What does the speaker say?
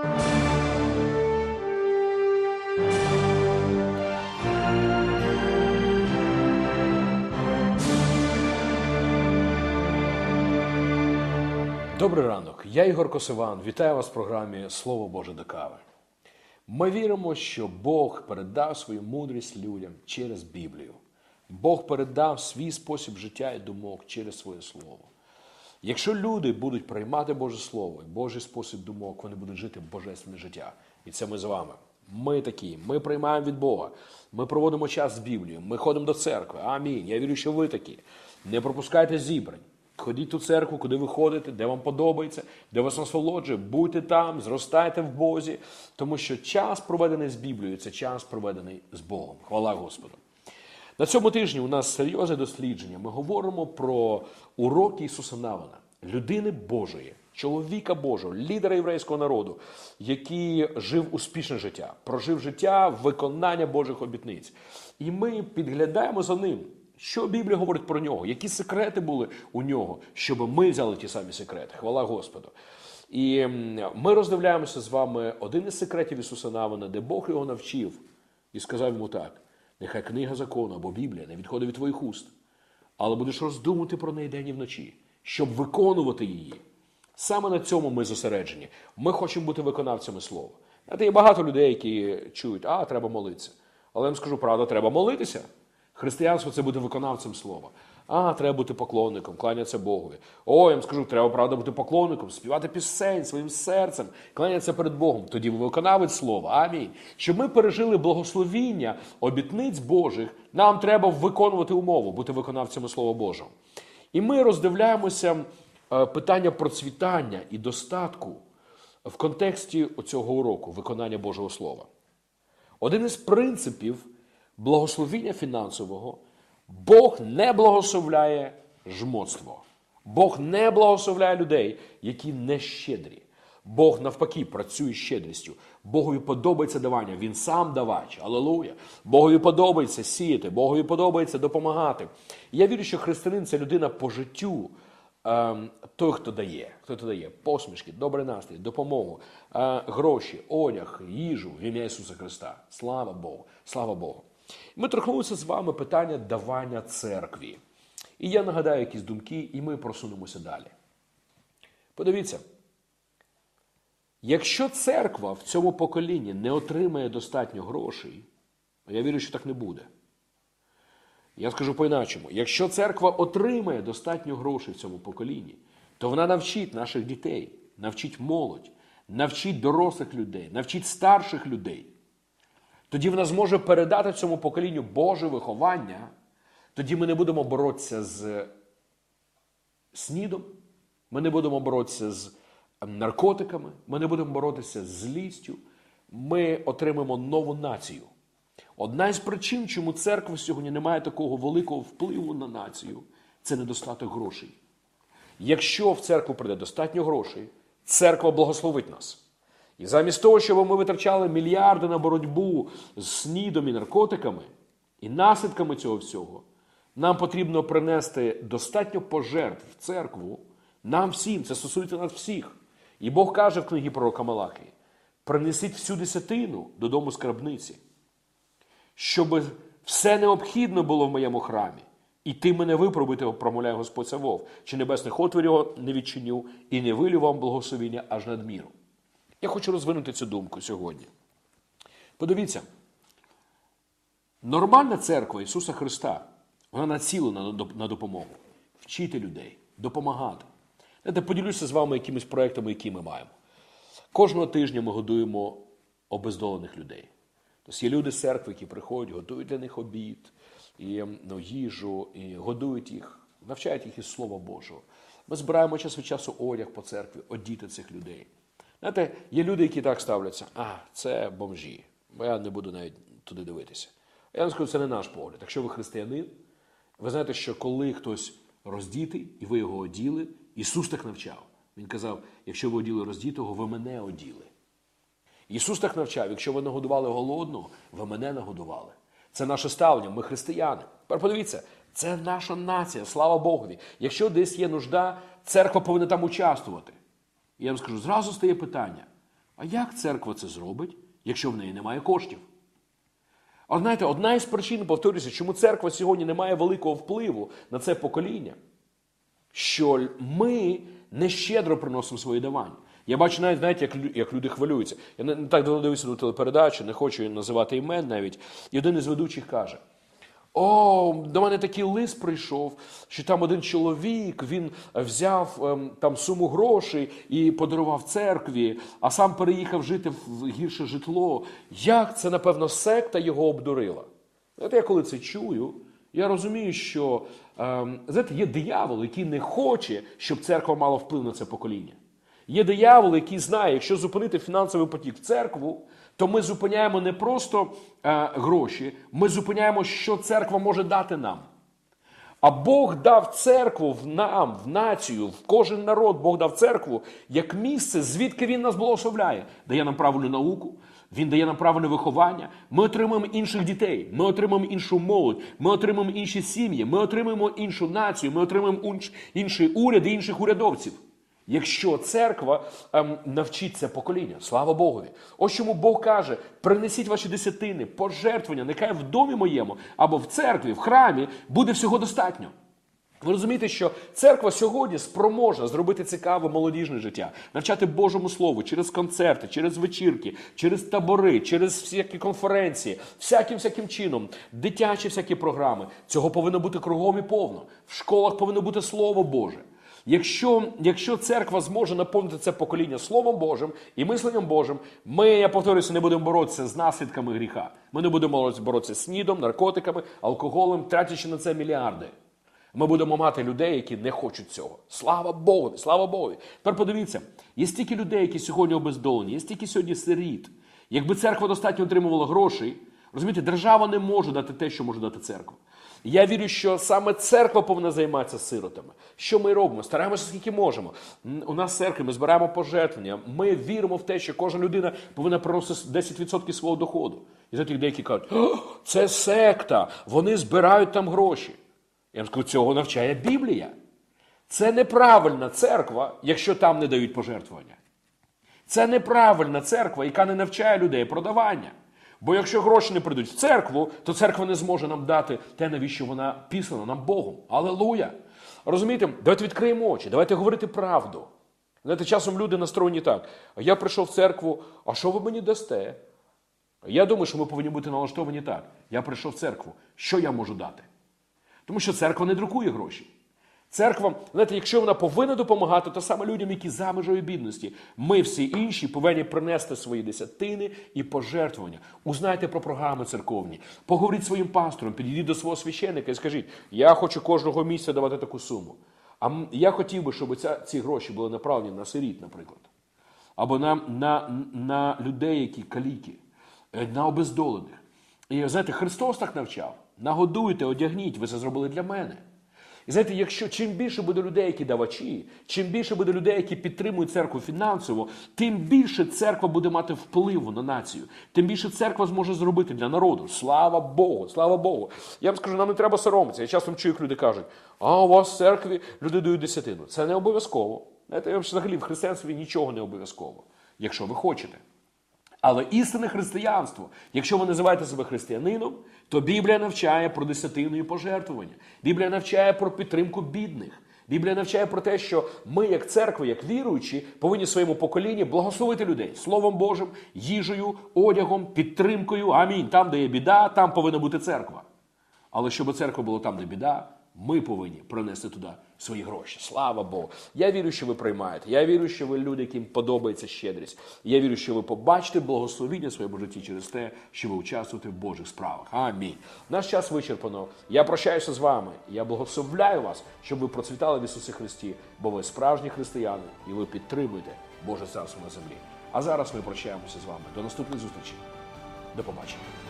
Добрий ранок, я Ігор Косиван. Вітаю вас в програмі Слово Боже до кави. Ми віримо, що Бог передав свою мудрість людям через Біблію. Бог передав свій спосіб життя і думок через своє слово. Якщо люди будуть приймати Боже Слово і Божий спосіб думок, вони будуть жити божественне життя. І це ми з вами. Ми такі, ми приймаємо від Бога. Ми проводимо час з Біблією, ми ходимо до церкви. Амінь. Я вірю, що ви такі. Не пропускайте зібрань. Ходіть у церкву, куди ви ходите, де вам подобається, де вас насолоджує, будьте там, зростайте в Бозі, тому що час, проведений з Біблією, це час, проведений з Богом. Хвала Господу. На цьому тижні у нас серйозне дослідження. Ми говоримо про уроки Ісуса Навина, людини Божої, чоловіка Божого, лідера єврейського народу, який жив успішне життя, прожив життя виконання Божих обітниць. І ми підглядаємо за ним. Що Біблія говорить про нього? Які секрети були у нього, щоб ми взяли ті самі секрети? Хвала Господу. І ми роздивляємося з вами один із секретів Ісуса Навина, де Бог його навчив і сказав йому так: нехай книга закону або Біблія не відходить від твоїх уст, але будеш роздумувати про неї день і вночі, щоб виконувати її. Саме на цьому ми зосереджені. Ми хочемо бути виконавцями слова. Знаєте, є багато людей, які чують, а треба молитися. Але я вам скажу правда, треба молитися. Християнство це бути виконавцем слова. А, треба бути поклонником, кланятися Богові. О, я вам скажу, треба правда бути поклонником, співати пісень своїм серцем, кланятися перед Богом. Тоді ви виконавець слова. Амінь. Щоб ми пережили благословіння обітниць Божих, нам треба виконувати умову, бути виконавцями Слова Божого. І ми роздивляємося е, питання процвітання і достатку в контексті цього уроку виконання Божого Слова. Один із принципів благословіння фінансового Бог не благословляє жмотство. Бог не благословляє людей, які не щедрі. Бог навпаки працює з щедрістю. Богові подобається давання, він сам давач. Алелуя. Богові подобається сіяти, Богові подобається допомагати. І я вірю, що християнин це людина по життю. Ем, той, хто дає, хто то дає посмішки, добрий настрій, допомогу, е, гроші, одяг, їжу в ім'я Ісуса Христа. Слава Богу! Слава Богу! Ми торкнулися з вами питання давання церкві. І я нагадаю якісь думки, і ми просунемося далі. Подивіться, якщо церква в цьому поколінні не отримає достатньо грошей, я вірю, що так не буде. Я скажу по-іначому, якщо церква отримає достатньо грошей в цьому поколінні, то вона навчить наших дітей, навчить молодь, навчить дорослих людей, навчить старших людей. Тоді вона зможе передати цьому поколінню Боже виховання. Тоді ми не будемо боротися з снідом, ми не будемо боротися з наркотиками, ми не будемо боротися з злістю. Ми отримаємо нову націю. Одна із причин, чому церква сьогодні не має такого великого впливу на націю, це недостаток грошей. Якщо в церкву прийде достатньо грошей, церква благословить нас. І замість того, щоб ми витрачали мільярди на боротьбу з снідом і наркотиками і наслідками цього всього, нам потрібно принести достатньо пожертв в церкву нам всім, це стосується нас всіх. І Бог каже в книгі пророка Малахії: принесіть всю десятину додому скарбниці, щоб все необхідне було в моєму храмі. І ти мене випробуйте, промовляє Господь Савов, чи небесних отворів не відчиню, і не вилю вам благословіння аж надміру. Я хочу розвинути цю думку сьогодні. Подивіться, нормальна церква Ісуса Христа, вона націлена на допомогу, вчити людей, допомагати. Знаєте, поділюся з вами якимись проектами, які ми маємо. Кожного тижня ми годуємо обездолених людей. Тобто є люди з церкви, які приходять, готують для них обід, і, ну, їжу, і годують їх, навчають їх із Слова Божого. Ми збираємо час від часу одяг по церкві, одіти цих людей. Знаєте, є люди, які так ставляться, а, це бомжі, бо я не буду навіть туди дивитися. Я вам скажу, це не наш погляд. Якщо ви християнин, ви знаєте, що коли хтось роздітий, і ви його оділи, Ісус так навчав. Він казав: якщо ви оділи роздітого, ви мене оділи. Ісус так навчав, якщо ви нагодували голодного, ви мене нагодували. Це наше ставлення, ми християни. Тепер подивіться, це наша нація, слава Богові. Якщо десь є нужда, церква повинна там участвувати. І я вам скажу, зразу стає питання: А як церква це зробить, якщо в неї немає коштів? А знаєте, одна із причин, повторюся, чому церква сьогодні не має великого впливу на це покоління, що ми не щедро приносимо свої давання. Я бачу навіть, знаєте, як, як люди хвилюються. Я не, так давно дивився на телепередачу, не хочу називати імен навіть. І один із ведучих каже: О, до мене такий лист прийшов, що там один чоловік він взяв ем, там суму грошей і подарував церкві, а сам переїхав жити в гірше житло. Як це, напевно, секта його обдурила? Знаєте, я коли це чую, я розумію, що ем, є диявол, який не хоче, щоб церква мала вплив на це покоління. Є диявол, який знає, якщо зупинити фінансовий потік в церкву, то ми зупиняємо не просто е, гроші, ми зупиняємо, що церква може дати нам. А Бог дав церкву в нам, в націю, в кожен народ Бог дав церкву як місце, звідки Він нас благословляє. Дає нам правильну науку, Він дає нам правильне виховання. Ми отримуємо інших дітей, ми отримуємо іншу молодь, ми отримуємо інші сім'ї, ми отримуємо іншу націю, ми отримуємо інш- інший уряд і інших урядовців. Якщо церква ем, навчить це покоління, слава Богові. Ось чому Бог каже: принесіть ваші десятини, пожертвування, нехай в домі моєму або в церкві, в храмі буде всього достатньо. Ви розумієте, що церква сьогодні спроможна зробити цікаве молодіжне життя, навчати Божому Слову через концерти, через вечірки, через табори, через всякі конференції, всяким всяким чином, дитячі всякі програми. Цього повинно бути кругом і повно. В школах повинно бути Слово Боже. Якщо, якщо церква зможе наповнити це покоління Словом Божим і мисленням Божим, ми, я повторюся, не будемо боротися з наслідками гріха. Ми не будемо боротися з снідом, наркотиками, алкоголем, тратячи на це мільярди. Ми будемо мати людей, які не хочуть цього. Слава Богу, слава Богу. Тепер подивіться, є стільки людей, які сьогодні обездолені, є стільки сьогодні сиріт. Якби церква достатньо отримувала грошей, розумієте, держава не може дати те, що може дати церква. Я вірю, що саме церква повинна займатися сиротами. Що ми робимо? Стараємося скільки можемо. У нас в церкві ми збираємо пожертвування. Ми віримо в те, що кожна людина повинна приносити 10% свого доходу. І знаєте, деякі кажуть, «О, це секта, вони збирають там гроші. Я вам скажу, цього навчає Біблія. Це неправильна церква, якщо там не дають пожертвування. Це неправильна церква, яка не навчає людей продавання. Бо якщо гроші не прийдуть в церкву, то церква не зможе нам дати те, навіщо вона післана нам Богом. Алелуя! Розумієте, давайте відкриємо очі, давайте говорити правду. Знаєте, часом люди настроєні так. Я прийшов в церкву, а що ви мені дасте? Я думаю, що ми повинні бути налаштовані так. Я прийшов в церкву. Що я можу дати? Тому що церква не друкує гроші. Церква, знаєте, якщо вона повинна допомагати, то саме людям, які за межою бідності, ми всі інші повинні принести свої десятини і пожертвування. Узнайте про програми церковні, поговоріть своїм пастором, підійдіть до свого священника і скажіть: я хочу кожного місяця давати таку суму. А я хотів би, щоб ця, ці гроші були направлені на сиріт, наприклад, або на, на, на людей, які каліки, е, на обездолених. І знаєте, Христос так навчав: нагодуйте, одягніть, ви це зробили для мене. І знаєте, якщо чим більше буде людей, які давачі, чим більше буде людей, які підтримують церкву фінансово, тим більше церква буде мати впливу на націю, тим більше церква зможе зробити для народу. Слава Богу, слава Богу. Я вам скажу, нам не треба соромитися. Я часом чую, як люди кажуть, а у вас в церкві люди дають десятину. Це не обов'язково. Знаєте, взагалі в християнстві нічого не обов'язково, якщо ви хочете. Але істинне християнство, якщо ви називаєте себе християнином, то Біблія навчає про десятину і пожертвування. Біблія навчає про підтримку бідних. Біблія навчає про те, що ми, як церква, як віруючі, повинні своєму поколінні благословити людей Словом Божим, їжею, одягом, підтримкою. Амінь. Там, де є біда, там повинна бути церква. Але щоб церква була там, де біда, ми повинні принести туди свої гроші. Слава Богу. Я вірю, що ви приймаєте. Я вірю, що ви люди, яким подобається щедрість. Я вірю, що ви побачите благословіння своєму житті через те, що ви участвуєте в Божих справах. Амінь. Наш час вичерпано. Я прощаюся з вами. Я благословляю вас, щоб ви процвітали в Ісусі Христі, бо ви справжні християни і ви підтримуєте Боже царство на землі. А зараз ми прощаємося з вами. До наступних зустрічей. До побачення.